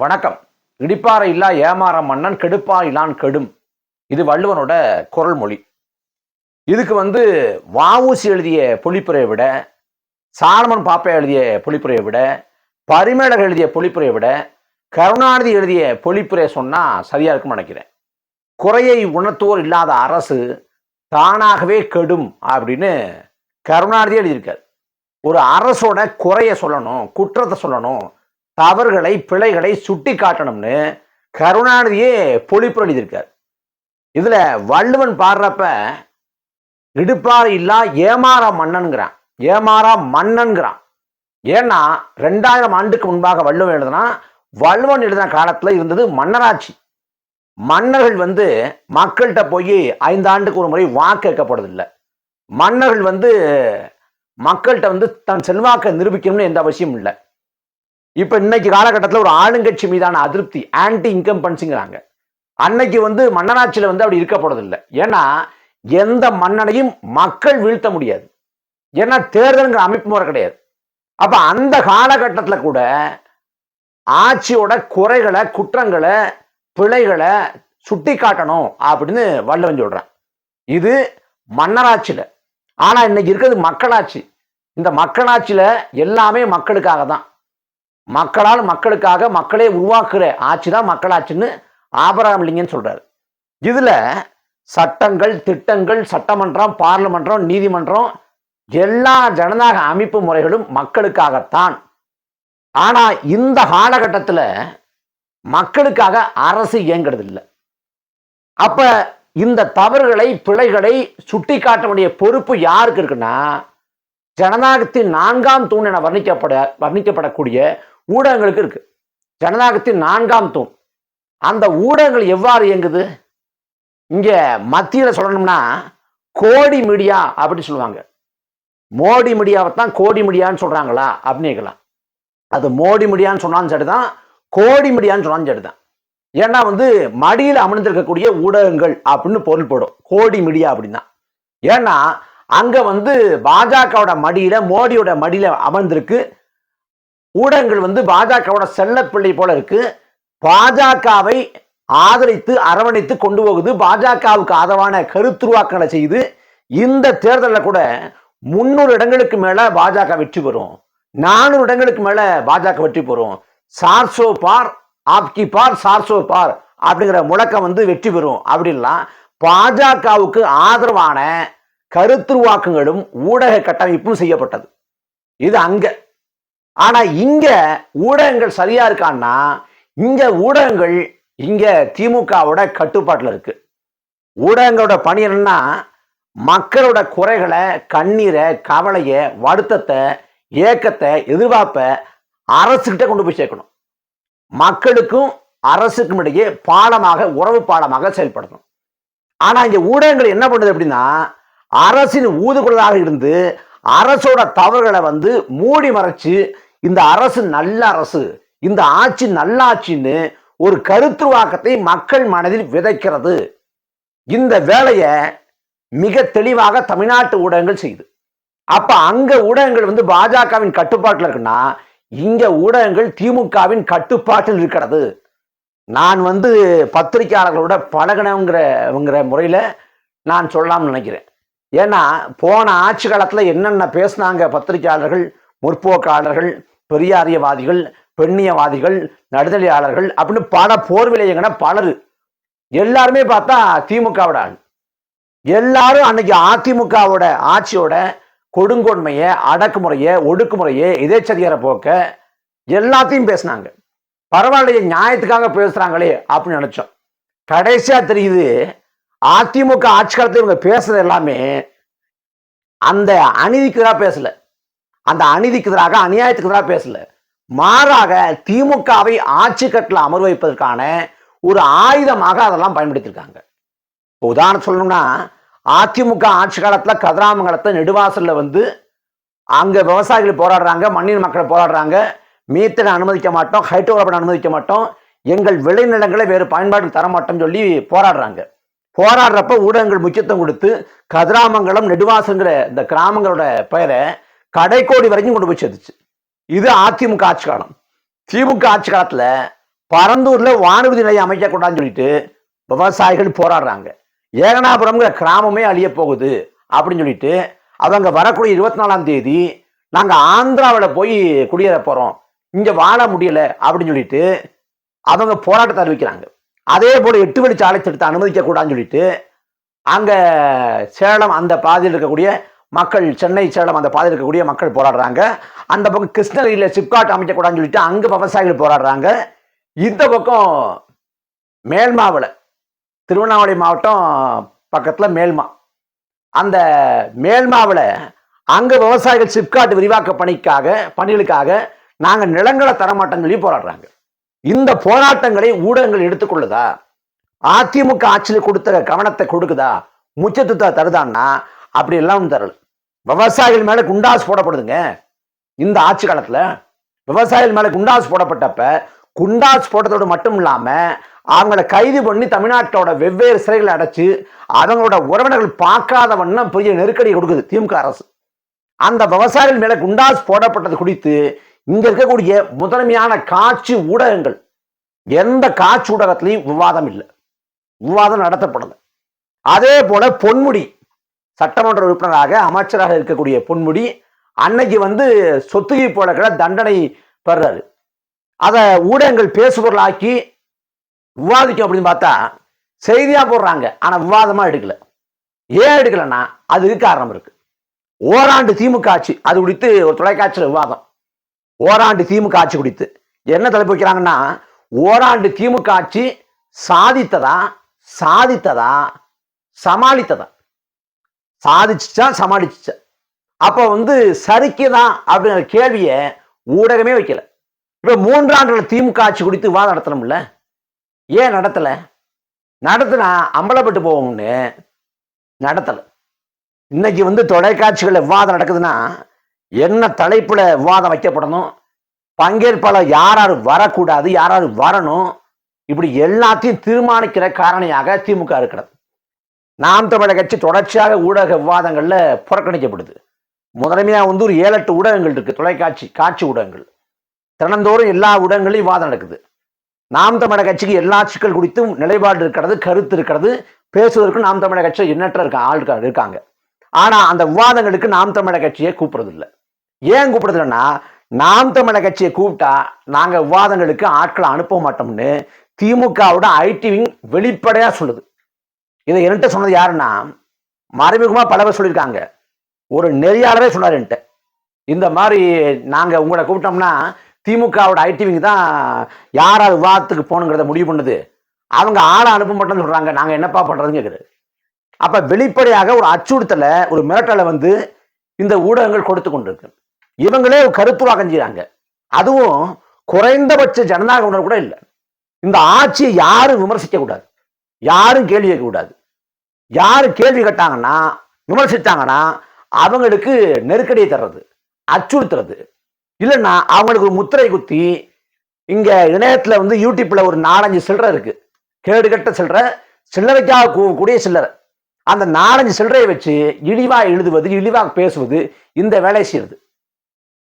வணக்கம். இடிப்பாறை இல்லா ஏமாற மன்னன் கெடுப்பா இலான் கெடும். இது வள்ளுவனோட குரல் மொழி. இதுக்கு வந்து வாவூசி எழுதிய பொழிப்புரையை விட சாலமன் பாப்பா எழுதிய பொழிப்புரையை விட பரிமேலர் எழுதிய பொழிப்புரையை விட கருணாநிதி எழுதிய பொழிப்புரையை சொன்னால் சரியா இருக்கும்னு நினைக்கிறேன். குறையை உணர்த்துவோர் இல்லாத அரசு தானாகவே கெடும் அப்படின்னு கருணாநிதி எழுதியிருக்கார். ஒரு அரசோட குறைய சொல்லணும் குற்றத்தை சொல்லணும் தவறுகளை பிழைகளை சுட்டி காட்டணும்னு கருணாநிதியே பொழிப்பு எழுதியிருக்கார். இதுல வள்ளுவன் பாடுறப்ப இடுப்பாறு இல்லா ஏமாறா மன்னன்கிறான். ஏமாறா மன்னன்கிறான். ஏன்னா ரெண்டாயிரம் ஆண்டுக்கு முன்பாக வள்ளுவன் எழுதுனா வள்ளுவன் எழுதின காலத்துல இருந்தது மன்னராட்சி. மன்னர்கள் வந்து மக்கள்கிட்ட போய் ஐந்தாண்டுக்கு ஒரு முறை வாக்கு கேட்கப்படுறதில்லை மன்னர்கள் வந்து மக்கள்கிட்ட வந்து தன் செல்வாக்கை நிரூபிக்கணும்னு எந்த அவசியம் இல்லை. இப்போ இன்னைக்கு காலகட்டத்தில் ஒரு ஆளுங்கட்சி மீதான அதிருப்தி ஆன்டி இன்கம் பன்ஸுங்கிறாங்க அன்னைக்கு வந்து மன்னனாட்சியில் வந்து அப்படி இருக்கப்படுறதில்லை ஏன்னா எந்த மன்னனையும் மக்கள் வீழ்த்த முடியாது. ஏன்னா தேர்தலுங்கிற அமைப்பு முறை கிடையாது. அப்போ அந்த காலகட்டத்தில் கூட ஆட்சியோட குறைகளை குற்றங்களை பிழைகளை சுட்டி காட்டணும் அப்படின்னு வள்ளுவன் சொல்கிறான் இது மன்னராட்சியில். ஆனால் இன்னைக்கு இருக்கிறது மக்களாட்சி. இந்த மக்களாட்சியில் எல்லாமே மக்களுக்காக தான் மக்களால் மக்களுக்காக மக்களே உருவாக்குற ஆட்சி தான் மக்களாட்சின்னு ஆபராம் லிங்கன் சொல்கிறார் இதில் சட்டங்கள் திட்டங்கள் சட்டமன்றம் பார்லிமன்றம் நீதிமன்றம் எல்லா ஜனநாயக அமைப்பு முறைகளும் மக்களுக்காகத்தான். ஆனால் இந்த காலகட்டத்தில் மக்களுக்காக அரசு இயங்குறது இல்லை அப்போ இந்த தவறுகளை பிழைகளை சுட்டி காட்ட வேண்டிய பொறுப்பு யாருக்கு இருக்குன்னா ஜனநாயகத்தின் நான்காம் தூண் என வர்ணிக்கப்பட வர்ணிக்கப்படக்கூடிய ஊடகங்களுக்கு இருக்கு. ஜனநாயகத்தின் நான்காம் தூண். அந்த ஊடகங்கள் எவ்வாறு இயங்குது? இங்க மத்தியில் சொல்லணும்னா கோடி மீடியா அப்படின்னு சொல்லுவாங்க. மோடி மீடியாவை தான் கோடி மீடியான்னு சொல்றாங்களா? அப்படின்னு கேட்கலாம். அது மோடி மீடியான்னு சொன்னாலும் சரிதான் கோடி மீடியான்னு சொன்னாலும் சரிதான். ஏன்னா வந்து மடியில் அமர்ந்திருக்கக்கூடிய ஊடகங்கள் அப்படின்னு பொருள் போடும் கோடி மீடியா அப்படின்னா. ஏன்னா அங்க வந்து பாஜகவோட மடியில மோடியோட மடியில அமர்ந்திருக்கு. ஊடகங்கள் வந்து பாஜகவோட செல்லப்பிள்ளை போல இருக்கு. பாஜகவை ஆதரித்து அரவணைத்து கொண்டு போகுது. பாஜகவுக்கு ஆதரவான கருத்துருவாக்கங்களை செய்து இந்த தேர்தலில் கூட முன்னூறு இடங்களுக்கு மேல பாஜக வெற்றி பெறும். நானூறு இடங்களுக்கு மேல பாஜக வெற்றி பெறும். சார்சோ பார் ஆப்கி பார் சார்சோ பார் அப்படிங்கிற முழக்கம் வந்து வெற்றி பெறும். அப்படின்லாம் பாஜகவுக்கு ஆதரவான கருத்துருவாக்கங்களும் ஊடக கட்டமைப்பும் செய்யப்பட்டது. இது அங்கே. ஆனா இங்க ஊடகங்கள் சரியா இருக்கான்னா இங்க ஊடகங்கள் இங்க திமுகவோட கட்டுப்பாட்டில் இருக்கு. ஊடகங்களோட பணி என்னன்னா மக்களோட குறைகளை கண்ணீரை கவலையை வருத்தத்தை ஏக்கத்தை எதிர்பார்ப்ப அரசுகிட்ட கொண்டு போய் சேர்க்கணும். மக்களுக்கும் அரசுக்கும் இடையே பாலமாக உறவு பாலமாக செயல்படணும். ஆனா இங்க ஊடகங்கள் என்ன பண்ணுது அப்படின்னா அரசின் ஊதுகுழலாக இருந்து அரசோட தவறுகளை வந்து மூடி மறைச்சு இந்த அரசு நல்ல அரசு இந்த ஆட்சி நல்லாட்சின்னு ஒரு கருத்துருவாக்கத்தை மக்கள் மனதில் விதைக்கிறது. இந்த வேலையை மிக தெளிவாக தமிழ்நாட்டு ஊடகங்கள் செய்யுது அப்ப அங்க ஊடகங்கள் வந்து பாஜகவின் கட்டுப்பாட்டில் இருக்குன்னா இங்க ஊடகங்கள் திமுகவின் கட்டுப்பாட்டில் இருக்கிறது. நான் வந்து பத்திரிகையாளர்களோட பழகினவங்கிற முறையில நான் சொல்லலாம்னு நினைக்கிறேன். ஏன்னா போன ஆட்சி காலத்தில் என்னென்ன பேசினாங்க பத்திரிகையாளர்கள் முற்போக்காளர்கள் பெரியாரியவாதிகள் பெண்ணியவாதிகள் நடுதலையாளர்கள் அப்படின்னு பல போர் விளையங்கன பலர். எல்லாருமே பார்த்தா திமுகவோட ஆள். எல்லாரும் அன்னைக்கு அதிமுகவோட ஆட்சியோட கொடுங்கொன்மையை அடக்குமுறையை ஒடுக்குமுறையை எதேச்சதிகார போக்க எல்லாத்தையும் பேசினாங்க. பரவாயில்லையே நியாயத்துக்காக பேசுகிறாங்களே அப்படின்னு நினச்சோம். கடைசியாக தெரியுது அதிமுக ஆட்சி காலத்தில் இவங்க பேசுறது எல்லாமே அந்த அநீதிக்கு தான் பேசல. அந்த அநீதிக்கு எதிராக அநியாயத்துக்கு எதிராக பேசல. மாறாக திமுகவை ஆட்சி கட்டில் அமர் வைப்பதற்கான ஒரு ஆயுதமாக அதெல்லாம் பயன்படுத்தியிருக்காங்க. உதாரணம் சொல்லணும்னா அதிமுக ஆட்சி காலத்தில் கதிராமங்கலத்தை நெடுவாசலில் வந்து அங்கே விவசாயிகள் போராடுறாங்க மண்ணின் மக்கள் போராடுறாங்க. மீத்தனை அனுமதிக்க மாட்டோம் ஹைட்ரோகார்பன் அனுமதிக்க மாட்டோம். எங்கள் விளைநிலங்களை வேறு பயன்பாட்டுக்கு தர மாட்டோம்னு சொல்லி போராடுறாங்க. போராடுறப்ப ஊடகங்கள் முக்கியத்துவம் கொடுத்து கதிராமங்கலம் நெடுவாசங்கிற இந்த கிராமங்களோட பெயரை கடைக்கோடி வரைக்கும் கொண்டு போய் செதுச்சு இது அதிமுக ஆட்சி காலம். திமுக ஆட்சி காலத்துல பரந்தூர்ல வானூர்தி நிலையம் அமைக்கக்கூடாதுன்னு சொல்லிட்டு விவசாயிகள் போராடுறாங்க. ஏகனாபுரம்ங்கிற கிராமமே அழிய போகுது அப்படின்னு சொல்லிட்டு அவங்க வரக்கூடிய இருபத்தி நாலாம் தேதி நாங்கள் ஆந்திராவில் போய் குடியேற போகிறோம் இங்கே வாழ முடியலை அப்படின்னு சொல்லிட்டு அவங்க போராட்டத்தை அறிவிக்கிறாங்க. அதே போல் எட்டு வழி சாலை திட்டத்தை அனுமதிக்க கூடாதுன்னு சொல்லிட்டு அங்கே சேலம் அந்த பாதையில் இருக்கக்கூடிய மக்கள் சென்னை சேலம் அந்த பாதையில் இருக்கக்கூடிய மக்கள் போராடுறாங்க. அந்த பக்கம் கிருஷ்ணகிரியில் சிப்காட் அமைக்கக்கூடாதுன்னு சொல்லிட்டு அங்கே விவசாயிகள் போராடுறாங்க. இந்த பக்கம் மேல்மாவில் திருவண்ணாமலை மாவட்டம் பக்கத்தில் மேல்மா. அந்த மேல்மாவில் அங்கே விவசாயிகள் சிப்காட் விரிவாக்க பணிக்காக பணிகளுக்காக நாங்கள் நிலங்களை தரமாட்டோம்னு சொல்லி போராடுறாங்க. இந்த போராட்டங்களை ஊடகங்கள் எடுத்துக்கொள்ளுதா? அதிமுக ஆட்சியில் கொடுத்த கவனத்தை கொடுக்குதா? முச்சத்துவத்தை தருதான்னா? அப்படி எல்லாம் தரல. விவசாயிகள் மேலே குண்டாஸ் போடப்படுதுங்க. இந்த ஆட்சி காலத்தில் விவசாயிகள் மேலே குண்டாஸ் போடப்பட்டப்ப குண்டாஸ் போட்டதோடு மட்டும் இல்லாமல் அவங்கள கைது பண்ணி தமிழ்நாட்டோட வெவ்வேறு சிறைகளை அடைச்சு அவங்களோட உறவினர்கள் பார்க்காத வண்ணம் பெரிய நெருக்கடி கொடுக்குது திமுக அரசு. அந்த விவசாயிகள் மேலே குண்டாஸ் போடப்பட்டது குறித்து இங்க இருக்கக்கூடிய முதன்மையான காட்சி ஊடகங்கள். எந்த காட்சி ஊடகத்திலையும் விவாதம் இல்லை. விவாதம் நடத்தப்படலை. அதே போல பொன்முடி சட்டமன்ற உறுப்பினராக அமைச்சராக இருக்கக்கூடிய பொன்முடி அன்னைக்கு வந்து சொத்துகை போல கூட தண்டனை பெறாரு. அதை ஊடகங்கள் பேசுபொருளாக்கி விவாதிக்கும் அப்படின்னு பார்த்தா செய்தியாக போடுறாங்க. ஆனால் விவாதமாக எடுக்கல. ஏன் எடுக்கலைன்னா அதுக்கு காரணம் இருக்கு. ஓராண்டு திமுக ஆட்சி அது குறித்து ஒரு தொலைக்காட்சியில் விவாதம். ஓராண்டு திமுக ஆட்சி குறித்து. என்ன தலைப்பு வைக்கிறாங்கன்னா ஓராண்டு திமுக ஆட்சி சாதித்ததா சாதித்ததா சமாளித்ததா? சாதிச்சுச்சா சமாளிச்சுச்சா? அப்போ வந்து சரிக்குதான் அப்படிங்கிற கேள்வியை ஊடகமே வைக்கல. இப்போ மூன்றாண்டுகள் திமுக ஆட்சி குறித்து விவாதம் நடத்தணும்ல? ஏன் நடத்தலை? நடத்தினா அம்பலப்பட்டு போவோம்னு நடத்தலை. இன்னைக்கு வந்து தொலைக்காட்சிகளில் விவாதம் நடக்குதுன்னா என்ன தலைப்பில் விவாதம் வைக்கப்படணும்? பங்கேற்பாளர் யார் யார் வரக்கூடாது யார் யார் வரணும்? இப்படி எல்லாத்தையும் தீர்மானிக்கிற காரணியாக திமுக இருக்கிறது. நாம் தமிழக கட்சி தொடர்ச்சியாக ஊடக விவாதங்களில் புறக்கணிக்கப்படுது. முதன்மையாக வந்து ஒரு ஏழு எட்டு ஊடகங்கள் இருக்குது தொலைக்காட்சி காட்சி ஊடகங்கள். தினந்தோறும் எல்லா ஊடகங்களையும் விவாதம் நடக்குது. நாம் தமிழக கட்சிக்கு எல்லா சிக்கல் குறித்தும் நிலைப்பாடு இருக்கிறது கருத்து இருக்கிறது. பேசுவதற்கு நாம் தமிழக கட்சியில் எண்ணற்ற இருக்க ஆள் இருக்காங்க. ஆனால் அந்த விவாதங்களுக்கு நாம் தமிழக கட்சியை கூப்பிடுறதில்ல. ஏன் கூப்பிடுறது இல்லைன்னா நாம் தமிழக கட்சியை கூப்பிட்டா நாங்கள் விவாதங்களுக்கு ஆட்களை அனுப்ப மாட்டோம்னு திமுகவோட ஐடி விங் சொல்லுது. இதை என்கிட்ட சொன்னது யாருன்னா மறைமுகமாக பல பேர் சொல்லியிருக்காங்க. ஒரு நெறியாளரே சொன்னார் என்கிட்ட. இந்த மாதிரி நாங்கள் உங்களை கூப்பிட்டோம்னா திமுகவோட ஐடிவிங்க தான் யார் விவாதத்துக்கு போகணுங்கிறத முடிவு பண்ணுது. அவங்க ஆளை அனுப்ப மாட்டோம்னு சொல்கிறாங்க நாங்கள் என்னப்பா பண்றதுன்னு அப்போ வெளிப்படையாக ஒரு அச்சுறுத்தலை ஒரு மிரட்டலை வந்து இந்த ஊடகங்கள் கொடுத்து கொண்டிருக்கு. இவங்களே ஒரு கருத்துருவாக்கம் செய்கிறாங்க. அதுவும் குறைந்தபட்ச ஜனநாயக உணர்வு கூட இல்லை. இந்த ஆட்சியை யாரும் விமர்சிக்கக்கூடாது. யாரும் கேள்வி கேட்கக்கூடாது. யார் கேள்வி கேட்டாங்கன்னா விமர்சித்தாங்கன்னா அவங்களுக்கு நெருக்கடியை தர்றது அச்சுறுத்துறது. இல்லைன்னா அவங்களுக்கு ஒரு முத்திரை குத்தி இங்கே இணையத்தில் வந்து யூடியூப்பில் ஒரு நாலஞ்சு சில்லறை கேடு கட்ட சில்லறை சில்லறைக்காக கூடிய சில்லறை. அந்த நாலஞ்சு சில்லறையை வச்சு இழிவாக எழுதுவது இழிவாக பேசுவது இந்த வேலையை செய்யுது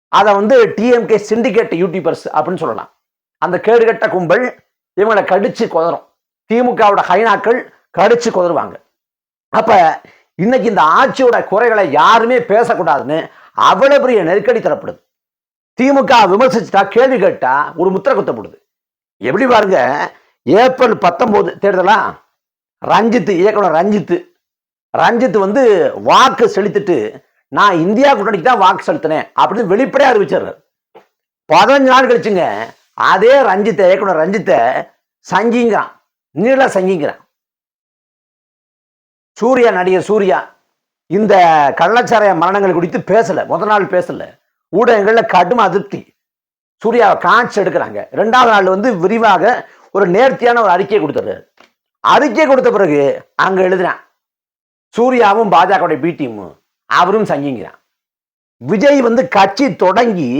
அதை வந்து டிஎம்கே சிண்டிகேட் யூடியூபர்ஸ் அப்படின்னு சொல்லலாம். அந்த கேடுகட்ட கும்பல் இவங்களை கடிச்சு குதறும். திமுகவோட ஹைனாக்கள் கடிச்சு குதறுவாங்க. அப்ப இன்னைக்கு இந்த ஆட்சியோட குறைகளை யாருமே பேசக்கூடாதுன்னு அவ்வளவு பெரிய நெருக்கடி தரப்படுது. திமுக விமர்சிச்சுட்டா கேள்வி கேட்டா ஒரு முத்திரை குத்தப்படுது. எப்படி பாருங்க ஏப்ரல் பத்தொன்பது தேர்தலா? ரஞ்சித் இயக்குனர் ரஞ்சித். ரஞ்சித் வந்து வாக்கு செலுத்திட்டு நான் இந்தியா கூட்டணிக்கு தான் வாக்கு செலுத்தினேன் அப்படின்னு வெளிப்படையா அறிவிச்சார் பதினஞ்சு நாள் கழிச்சுங்க அதே ரஞ்சித்தை இயக்குனர் ரஞ்சித்தை சங்கிங்கிறான். நீள சங்கிங்கிறான். சூர்யா நடிகர் சூர்யா இந்த கள்ளச்சாராய மரணங்கள் குறித்து பேசலை. முத நாள் பேசலை. ஊடகங்களில் கடும் அதிருப்தி. சூர்யாவை காட்சி எடுக்கிறாங்க. ரெண்டாவது நாள் வந்து விரிவாக ஒரு நேர்த்தியான ஒரு அறிக்கையை கொடுத்தாரு அறிக்கை கொடுத்த பிறகு அங்கே எழுதுறான் சூர்யாவும் பாஜகவுடைய பி டீமும் அவரும் சங்கிங்கிறான். விஜய் வந்து கட்சி தொடங்கி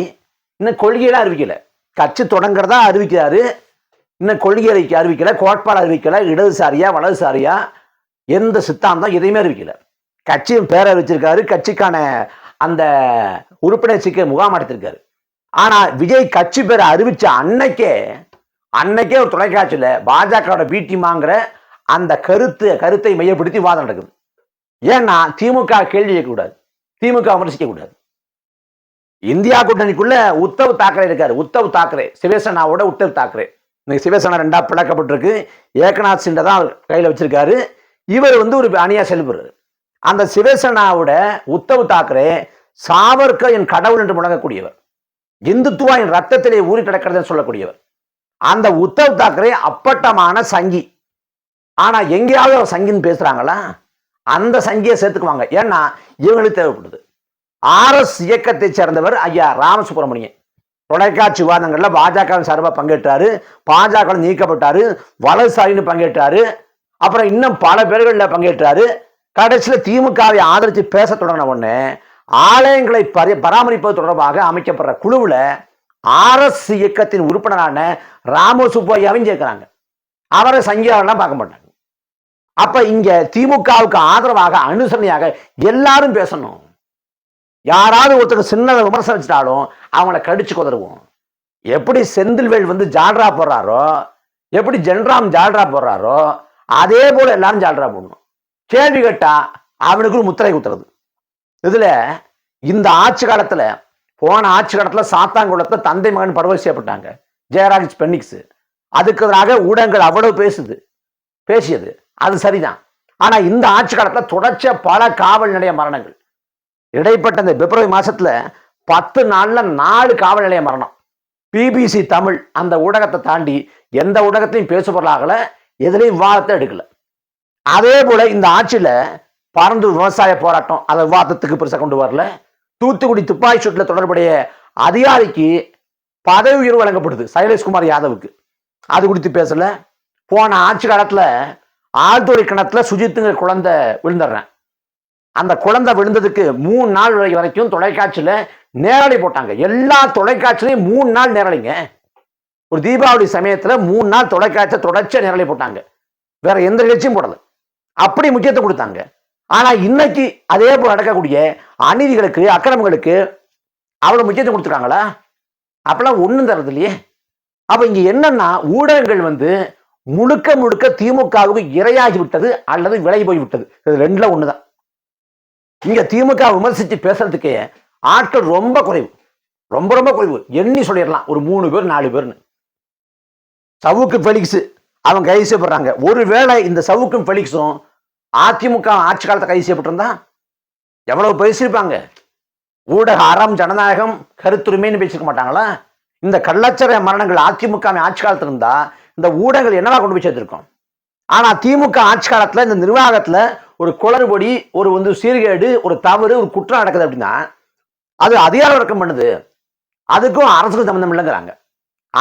இன்னும் கொள்கையெல்லாம் அறிவிக்கல. கட்சி தொடங்குறதா அறிவிக்கிறாரு. இன்னும் கொள்கை அறிக்கை அறிவிக்கல. கோட்பாடு அறிவிக்கலை. இடதுசாரியா வலதுசாரியா எந்த சித்தாந்தம் எதையுமே அறிவிக்கல. கட்சியும் பேரை வச்சிருக்காரு கட்சிக்கான அந்த உறுப்பினர் சிக்கை முகாம் எடுத்திருக்காரு ஆனா விஜய் கட்சி பேரை அறிவிச்ச அன்னைக்கே அன்னைக்கே ஒரு தொலைக்காட்சியில் பாஜகவோட பீட்டிமாங்கிற அந்த கருத்து கருத்தை மையப்படுத்தி வாதம் நடக்குது. ஏன்னா திமுக கேள்வி கேட்கக்கூடாது. திமுக விமர்சிக்க கூடாது இந்தியா கூட்டணிக்குள்ள உத்தவ் தாக்கரே இருக்காரு. உத்தவ் தாக்கரே சிவசேனாவோட உத்தவ் தாக்கரே. இன்னைக்கு சிவசேனா ரெண்டா பிளக்கப்பட்டிருக்கு. ஏகநாத் சிண்டை தான் அவர் கையில் வச்சிருக்காரு. இவர் வந்து ஒரு அணியா செல்புறாரு அந்த சிவசேனாவோட உத்தவ் தாக்கரே சாவர்கர் என் கடவுள் என்று முழங்கக்கூடியவர். இந்துத்துவா என் ரத்தத்திலே ஊறி கிடக்கிறதுன்னு சொல்லக்கூடியவர். அந்த உத்தவ் தாக்கரே அப்பட்டமான சங்கி. ஆனா எங்கேயாவது அவர் சங்கின்னு பேசுறாங்களா? அந்த சங்கியை சேர்த்துக்குவாங்க. ஏன்னா இவங்களுக்கு தேவைப்படுது. ஆர்எஸ் இயக்கத்தை சேர்ந்தவர் ஐயா ராமசுப்ரமணியன். தொலைக்காட்சி விவாதங்கள்ல பாஜக சார்பாக பங்கேற்றாரு. பாஜக நீக்கப்பட்டாரு. வலதுசாரின்னு பங்கேற்றாரு. அப்புறம் இன்னும் பல பேர்களில் பங்கேற்றாரு. கடைசியில் திமுகவை ஆதரித்து பேச தொடங்கின உடனே ஆலயங்களை பரி பராமரிப்பது தொடர்பாக அமைக்கப்படுற குழுவில் ஆர்எஸ் இயக்கத்தின் உறுப்பினரான ராம சுப்பையாவையும் சேர்க்கிறாங்க அவரை சங்கியாவெல்லாம் பார்க்க மாட்டாங்க. அப்ப இங்க திமுகவுக்கு ஆதரவாக அனுசரணையாக எல்லாரும் பேசணும். யாராவது ஒருத்தர் சின்னதை விமர்சனிச்சிட்டாலும் அவங்கள கடிச்சு குதருவோம். எப்படி செந்தில்வேல் வந்து ஜால்ரா போடுறாரோ எப்படி ஜென்ராம் ஜால்ரா போடுறாரோ அதே போல எல்லாரும் ஜால்ரா போடணும். கேள்வி கேட்டா அவனுக்கு ஒரு முத்திரை குத்துறது. இதுல இந்த ஆட்சி காலத்துல போன ஆட்சி காலத்துல சாத்தாங்குளத்துல தந்தை மகன் படுகொலை செய்யப்பட்டாங்க. ஜெயராஜ் பென்னிக்ஸ். அதுக்கு எதிராக ஊடகங்கள் அவ்வளவு பேசுது. பேசியது. அது சரிதான். ஆனா இந்த ஆட்சி காலத்துல தொடர்ச்சியா பல காவல் நிலைய மரணங்கள். இடைப்பட்ட இந்த பிப்ரவரி மாசத்துல பத்து நாள்ல நாலு காவல் நிலைய மரணம். பிபிசி தமிழ் அந்த ஊடகத்தை தாண்டி எந்த ஊடகத்தையும் பேசுபொருளாகல. எதுலையும் விவாதத்தை எடுக்கல. அதே போல இந்த ஆட்சியில பறந்து விவசாய போராட்டம் அதை விவாதத்துக்கு பெருசாக கொண்டு வரல. தூத்துக்குடி துப்பாக்கி சூட்டில் தொடர்புடைய அதிகாரிக்கு பதவி உயர்வு வழங்கப்படுது சைலேஷ்குமார் யாதவுக்கு. அது குறித்து பேசல. போன ஆட்சி காலத்தில் ஆழ்துறை கிணத்துல சுஜித்துங்கிற குழந்தை விழுந்துடுறேன். அந்த குழந்தை விழுந்ததுக்கு மூணு நாள் வரைக்கும் தொலைக்காட்சியில் நேரலை போட்டாங்க. எல்லா தொலைக்காட்சியிலையும் மூணு நாள் நேரலைங்க. ஒரு தீபாவளி சமயத்தில் மூணு நாள் தொலைக்காட்சியை தொடர்ச்சியாக நிரலை போட்டாங்க. வேற எந்த நிகழ்ச்சியும் போடல. அப்படி முக்கியத்துவம் கொடுத்தாங்க. ஆனால் இன்னைக்கு அதே போல் நடக்கக்கூடிய அநீதிகளுக்கு அக்கிரமங்களுக்கு அவ்வளோ முக்கியத்துவம் கொடுத்துருக்காங்களா? அப்பெல்லாம் ஒன்றும் தரது இல்லையே. அப்போ இங்கே என்னன்னா ஊடகங்கள் வந்து முழுக்க முழுக்க திமுகவுக்கு இரையாகி விட்டது அல்லது விலகி போய் விட்டது. இது ரெண்டுல தான் இங்கே திமுக விமர்சித்து பேசுறதுக்கே ஆட்கள் ரொம்ப குறைவு. ரொம்ப ரொம்ப குறைவு. எண்ணி சொல்லிடலாம். ஒரு மூணு பேர் நாலு பேர்னு. சவுக்கு ஃபெலிக்ஸ் அவன் கைது செய்யப்படுறாங்க. ஒருவேளை இந்த சவுக்கும் ஃபெலிக்ஸும் அதிமுக ஆட்சி காலத்தை கைது செய்யப்பட்டிருந்தா எவ்வளவு பேசியிருப்பாங்க? ஊடக அறம் ஜனநாயகம் கருத்துரிமைன்னு பேசியிருக்க மாட்டாங்களா? இந்த கள்ளச்சர மரணங்கள் அதிமுக ஆட்சி காலத்தில் இருந்தா இந்த ஊடகங்கள் என்னவா கொண்டு போய் சேர்த்திருக்கோம்? ஆனா திமுக ஆட்சி காலத்துல இந்த நிர்வாகத்துல ஒரு குளறுபடி ஒரு வந்து சீர்கேடு ஒரு தவறு ஒரு குற்றம் நடக்குது அப்படின்னா அது அதிகார வர்க்கம் பண்ணுது. அதுக்கும் அரசுக்கு சம்மந்தம் இல்லைங்கிறாங்க.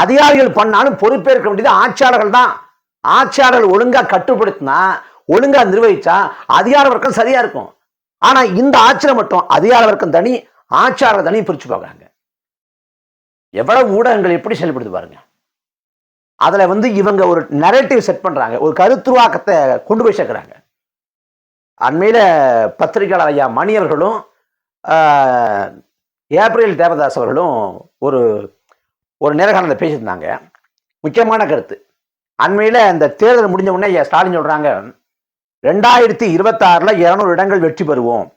அதிகாரிகள் பண்ணாலும் பொறுப்பேற்க வேண்டியது ஆட்சியாளர்கள் தான். ஆட்சியாளர்கள் ஒழுங்காக கட்டுப்படுத்தினா ஒழுங்காக நிர்வகிச்சா அதிகார வர்க்கம் சரியாக இருக்கும். ஆனால் இந்த ஆட்சியில் மட்டும் அதிகார வர்க்கம் தனி ஆட்சியாளர் தனி பிரித்து பார்க்குறாங்க. எவ்வளவு ஊடகங்கள் எப்படி செயல்படுது பாருங்க. அதில் வந்து இவங்க ஒரு நரேட்டிவ் செட் பண்ணுறாங்க ஒரு கருத்துருவாக்கத்தை கொண்டு போய் சேர்க்குறாங்க. அண்மையில் பத்திரிகையாளர் ஐயா மணி அவர்களும் ஏப்ரல் தேவதாஸ் அவர்களும் ஒரு ஒரு நேரகாலத்தில் பேசியிருந்தாங்க முக்கியமான கருத்து. அண்மையில் இந்த தேர்தல் முடிஞ்ச உடனே ஸ்டாலின் சொல்கிறாங்க ரெண்டாயிரத்தி இருபத்தாறில் இரநூறு இடங்கள் வெற்றி பெறுவோம்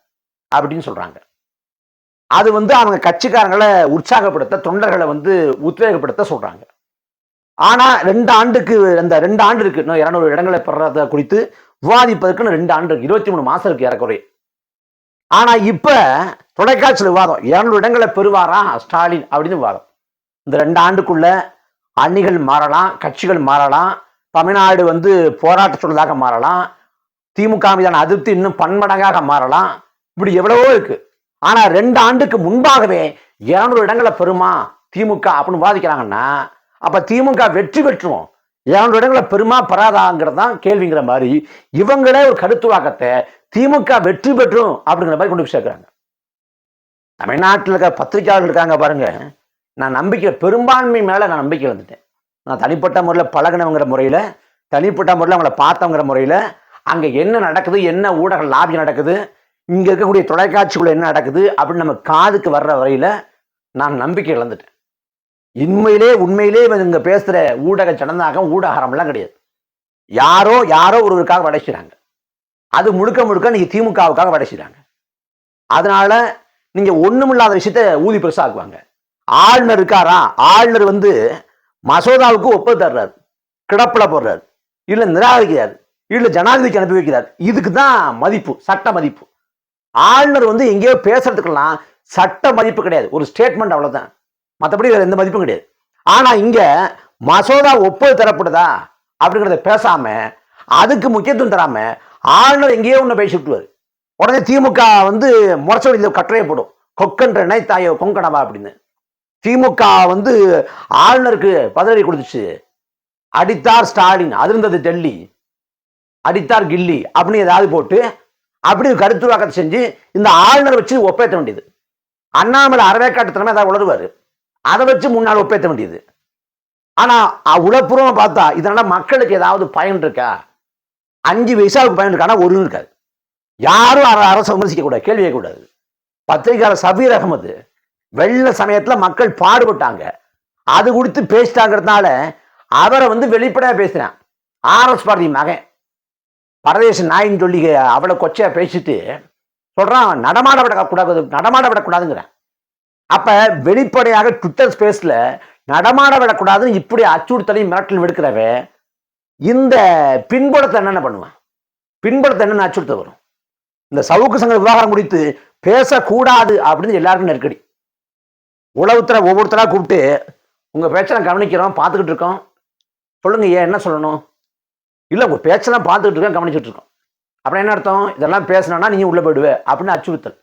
அப்படின்னு சொல்கிறாங்க அது வந்து அவங்க கட்சிக்காரங்களை உற்சாகப்படுத்த தொண்டர்களை வந்து உத்வேகப்படுத்த சொல்கிறாங்க ஆனால் ரெண்டு ஆண்டுக்கு அந்த ரெண்டு ஆண்டு இருக்கு இன்னும் இரநூறு இடங்களை பெறத குறித்து விவாதிப்பதற்குன்னு ரெண்டு ஆண்டு இருக்கு இருபத்தி மூணு மாதம் இருக்கு ஏறக்குறைய. ஆனால் இப்போ தொலைக்காட்சியில் விவாதம் இரநூறு இடங்களை பெறுவாரா ஸ்டாலின்? அப்படின்னு விவாதம். இந்த ரெண்டு ஆண்டுக்குள்ள அணிகள் மாறலாம் கட்சிகள் மாறலாம் தமிழ்நாடு வந்து போராட்ட சூழலாக மாறலாம் திமுக மீதான அதிருப்தி இன்னும் பன்மடங்காக மாறலாம். இப்படி எவ்வளவோ இருக்கு. ஆனா ரெண்டு ஆண்டுக்கு முன்பாகவே இருநூறு இடங்களை பெறுமா திமுக அப்படின்னு வாதிக்கிறாங்கன்னா அப்ப திமுக வெற்றி பெற்றுவோம் இருநூறு இடங்களை பெருமா பெறாதாங்கிறது தான் கேள்விங்கிற மாதிரி இவங்களே ஒரு கருத்துவாக்கத்தை திமுக வெற்றி பெற்றும் அப்படிங்கிற மாதிரி கொண்டு போய் சேர்க்கிறாங்க. தமிழ்நாட்டில் இருக்க பத்திரிகையாளர்கள் இருக்காங்க பாருங்க. நான் நம்பிக்கை பெரும்பான்மை மேலே நான் நம்பிக்கை வந்துட்டேன் நான் தனிப்பட்ட முறையில் பழகினவங்கிற முறையில் தனிப்பட்ட முறையில் அவங்கள பார்த்தவங்கிற முறையில் அங்கே என்ன நடக்குது என்ன ஊடக லாபி நடக்குது இங்கே இருக்கக்கூடிய தொலைக்காட்சிக்குள்ளே என்ன நடக்குது அப்படின்னு நம்ம காதுக்கு வர்ற வரையில் நான் நம்பிக்கை இழந்துட்டேன். உண்மையிலே உண்மையிலே இங்கே பேசுகிற ஊடக ஜனநாயகம் ஊடகரம்லாம் கிடையாது. யாரோ யாரோ ஒருவருக்காக வடைக்கிறாங்க அது முழுக்க முழுக்க நீங்கள் திமுகவுக்காக வடைக்கிறாங்க அதனால நீங்கள் ஒன்றுமில்லாத விஷயத்த ஊதி பெருசாக்குவாங்க ஆளுநர் இருக்காரா? ஆளுநர் வந்து மசோதாவுக்கு ஒப்பு தர்றார். கிடப்பில் போடுறார். இல்லை நிராகரிக்கிறார். இல்லை ஜனாதிபதிக்கு அனுப்பி வைக்கிறார். இதுக்கு தான் மதிப்பு சட்ட மதிப்பு. ஆளுநர் வந்து எங்கேயோ பேசுறதுக்கெல்லாம் சட்ட மதிப்பு கிடையாது. ஒரு ஸ்டேட்மெண்ட் அவ்வளோதான் மற்றபடி வேறு எந்த மதிப்பும் கிடையாது. ஆனால் இங்கே மசோதா ஒப்புதல் தரப்படுதா அப்படிங்கிறத பேசாம அதுக்கு முக்கியத்துவம் தராம ஆளுநர் எங்கேயோ ஒன்று பேசிவிட்டுவார் உடனே திமுக வந்து முரசொலியில் கட்டுரையை போடும். கொக்கன்ற இணைத்தாயோ கொங்கணவா அப்படின்னு. திமுக வந்து ஆளுநருக்கு பதவி கொடுத்துச்சு. அடித்தார் ஸ்டாலின் அது இருந்தது டெல்லி. அடித்தார் கில்லி அப்படின்னு ஏதாவது போட்டு அப்படி ஒரு கருத்துருவாக்கத்தை செஞ்சு இந்த ஆளுநர் வச்சு ஒப்பேற்ற வேண்டியது. அண்ணாமலை அறவேக்காட்டுத்தனமே ஏதாவது உளருவார் அதை வச்சு முன்னால் ஒப்பேற்ற வேண்டியது. ஆனால் அ- பார்த்தா இதனால் மக்களுக்கு ஏதாவது பயன் இருக்கா? அஞ்சு வயசாவுக்கு பயன் இருக்கானா? ஒரு இருக்காது. யாரும் அர- விமர்சிக்க கூடாது கேள்வி கூடாது பத்திரிகையாளர் சபீர் அகமது வெள்ள சமயத்தில் மக்கள் பாடுபட்டாங்க. அது கொடுத்து பேசிட்டாங்கிறதுனால அவரை வந்து வெளிப்படையாக பேசுகிறேன் ஆர்எஸ் பாரதி மகன். பரதேச நாயின்னு சொல்லி அவளை கொச்சையாக பேசிட்டு சொல்கிறான் நடமாட விடக்கூடாது நடமாட விடக்கூடாதுங்கிறான். அப்போ வெளிப்படையாக ட்விட்டர் ஸ்பேஸில் நடமாட விடக்கூடாதுன்னு இப்படி அச்சுறுத்தலையும் மிரட்டல் விடுக்கிறவன் இந்த பின்புலத்தை என்னென்ன பண்ணுவான் பின்புலத்தை என்னென்ன அச்சுறுத்தல் வரும்? இந்த சவுக்கு சங்க விவகாரம் குறித்து பேசக்கூடாது அப்படின்னு எல்லாருக்கும் நெருக்கடி. உழவுத்தர ஒவ்வொருத்தராக கூப்பிட்டு உங்கள் பேச்சை நான் கவனிக்கிறோம் பார்த்துக்கிட்டு இருக்கோம். சொல்லுங்க ஏன் என்ன சொல்லணும்? இல்லை உங்கள் பேச்செல்லாம் பார்த்துக்கிட்டு இருக்கோம் கவனிச்சுட்டு இருக்கோம். அப்புறம் என்ன அர்த்தம்? இதெல்லாம் பேசினா நீ உள்ளே போயிடுவே அப்படின்னு அச்சுறுத்தல்.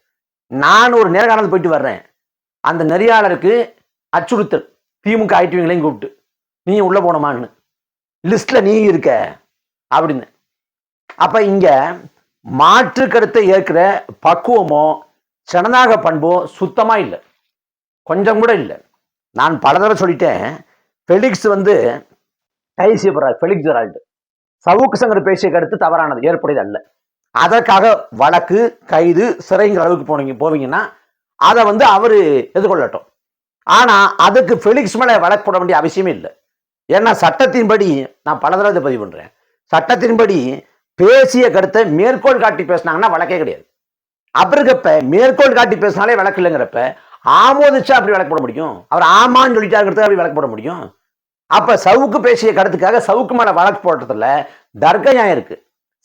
நான் ஒரு நேர்காணல் போயிட்டு வர்றேன். அந்த நெறியாளருக்கு அச்சுறுத்தல். திமுக ஐடிவிங்களையும் கூப்பிட்டு நீ உள்ளே போனோமான்னு லிஸ்ட்டில் நீ இருக்க அப்படின்னு. அப்போ இங்கே மாற்று கருத்தை ஏற்கிற பக்குவமோ சனநாக பண்போ சுத்தமாக இல்லை. கொஞ்சம் கூட இல்லை. நான் பல தடவை சொல்லிட்டேன் ஃபெலிக்ஸ் வந்து கைது செய்யப்படுறார் ஃபெலிக்ஸ் ஜெரால்டு சவுக்கு சங்கர் பேசிய கருத்து தவறானது ஏற்புடையது அல்ல. அதற்காக வழக்கு கைது சிறைங்கிற அளவுக்கு போனீங்க போவீங்கன்னா அதை வந்து அவர் எதிர்கொள்ளட்டும். ஆனால் அதுக்கு ஃபெலிக்ஸ் மேலே வழக்கு போட வேண்டிய அவசியமே இல்லை. ஏன்னா சட்டத்தின்படி நான் பல தடவை இதை பதிவு பண்ணுறேன் சட்டத்தின்படி பேசிய கருத்தை மேற்கோள் காட்டி பேசினாங்கன்னா வழக்கே கிடையாது. அப்படி இருக்கப்ப மேற்கோள் காட்டி பேசினாலே வழக்கு இல்லைங்கிறப்ப ஆமோதிச்சா அப்படி வழக்கு போட முடியும்? அவர் ஆமான்னு சொல்லிட்டாருங்கிறது அப்படி வழக்கு போட முடியும்? அப்ப சவுக்கு பேசிய கருத்துக்காக சவுக்கு மேல வழக்கு போடுறதுல தர்க்க நியாயம் இருக்கு.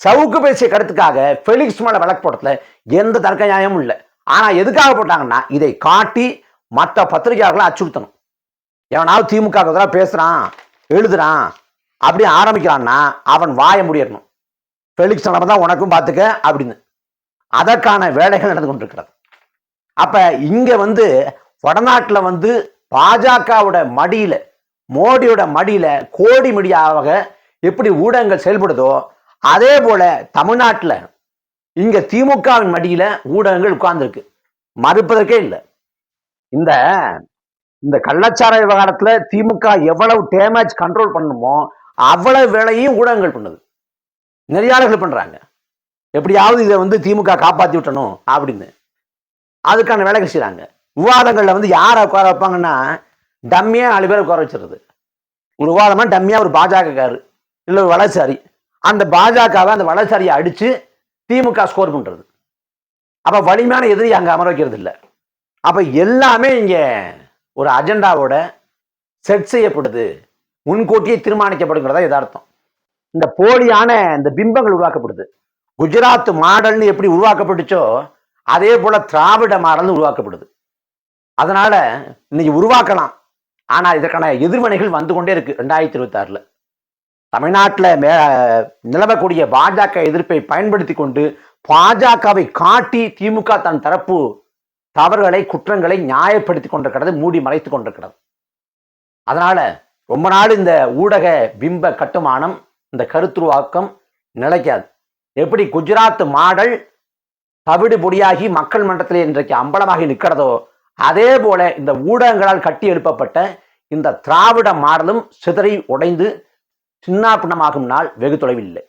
சவுக்கு பேசிய கருத்துக்காக ஃபெலிக்ஸ் மேல வழக்கு போடுறதுல எந்த தர்க்க நியாயமும் இல்லை. ஆனா எதுக்காக போட்டாங்கன்னா இதை காட்டி மற்ற பத்திரிகையாளர்களை அச்சுறுத்தணும். எவனாவது திமுக பேசுகிறான் பேசுறான் எழுதுறான் அப்படி ஆரம்பிக்கிறான்னா அவன் வாய முடியணும் ஃபெலிக்ஸ் நடந்தா உனக்கும் பார்த்துக்க அப்படின்னு. அதற்கான வேலைகள் நடந்து கொண்டிருக்கிறது. அப்ப இங்க வந்து வடநாட்டில் வந்து பாஜகவோட மடியில மோடியோட மடியில கோடி மடியாக எப்படி ஊடகங்கள் செயல்படுதோ அதே போல தமிழ்நாட்டில் இங்க திமுகவின் மடியில ஊடகங்கள் உட்கார்ந்துருக்கு. மறுப்பதற்கே இல்லை. இந்த இந்த கள்ளச்சார விவகாரத்துல திமுக எவ்வளவு டேமேஜ் கண்ட்ரோல் பண்ணுமோ அவ்வளவு வேலையும் ஊடகங்கள் பண்ணுது. நெறியாளர்கள் பண்றாங்க. எப்படியாவது இதை வந்து திமுக காப்பாத்தி விட்டணும் அப்படின்னு. அதுக்கான வேலைகள் செய்கிறாங்க விவாதங்களில் வந்து யாரை உட்கார வைப்பாங்கன்னா டம்மியாக நாலு பேரை உட்கார வச்சுருது ஒரு விவாதமாக டம்மியாக ஒரு பாஜகக்காரு இல்லை ஒரு வலதுசாரி. அந்த பாஜகவை அந்த வலதுசாரியை அடித்து திமுக ஸ்கோர் பண்ணுறது அப்போ வலிமையான எதிரி அங்கே அமர வைக்கிறது இல்லை. அப்போ எல்லாமே இங்கே ஒரு அஜெண்டாவோட செட் செய்யப்படுது. முன்கூட்டியே தீர்மானிக்கப்படுங்கிறதா யதார்த்தம். இந்த போலியான இந்த பிம்பங்கள் உருவாக்கப்படுது. குஜராத் மாடல்னு எப்படி உருவாக்கப்பட்டுச்சோ அதே போல திராவிட மாடல் உருவாக்கப்படுது. அதனால இன்னைக்கு உருவாக்கலாம். ஆனா இதற்கான எதிர்வினைகள் வந்து கொண்டே இருக்கு ரெண்டாயிரத்தி இருபத்தி ஆறுல தமிழ்நாட்டில் மே நிலவக்கூடிய பாஜக எதிர்ப்பை பயன்படுத்தி கொண்டு பாஜகவை காட்டி திமுக தன் தரப்பு தவறுகளை குற்றங்களை நியாயப்படுத்தி கொண்டிருக்கிறது மூடி மறைத்து கொண்டிருக்கிறது. அதனால ரொம்ப நாள் இந்த ஊடக பிம்ப கட்டுமானம் இந்த கருத்துருவாக்கம் நிலைக்காது. எப்படி குஜராத் மாடல் தவிடு பொடியாகி மக்கள் மன்றத்தில் இன்றைக்கு அம்பலமாகி நிற்கிறதோ அதே போல இந்த ஊடகங்களால் கட்டி எழுப்பப்பட்ட இந்த திராவிட மாடலும் சிதறி உடைந்து சின்னாபின்னமாகும் நாள் வெகு தொலைவில் இல்லை.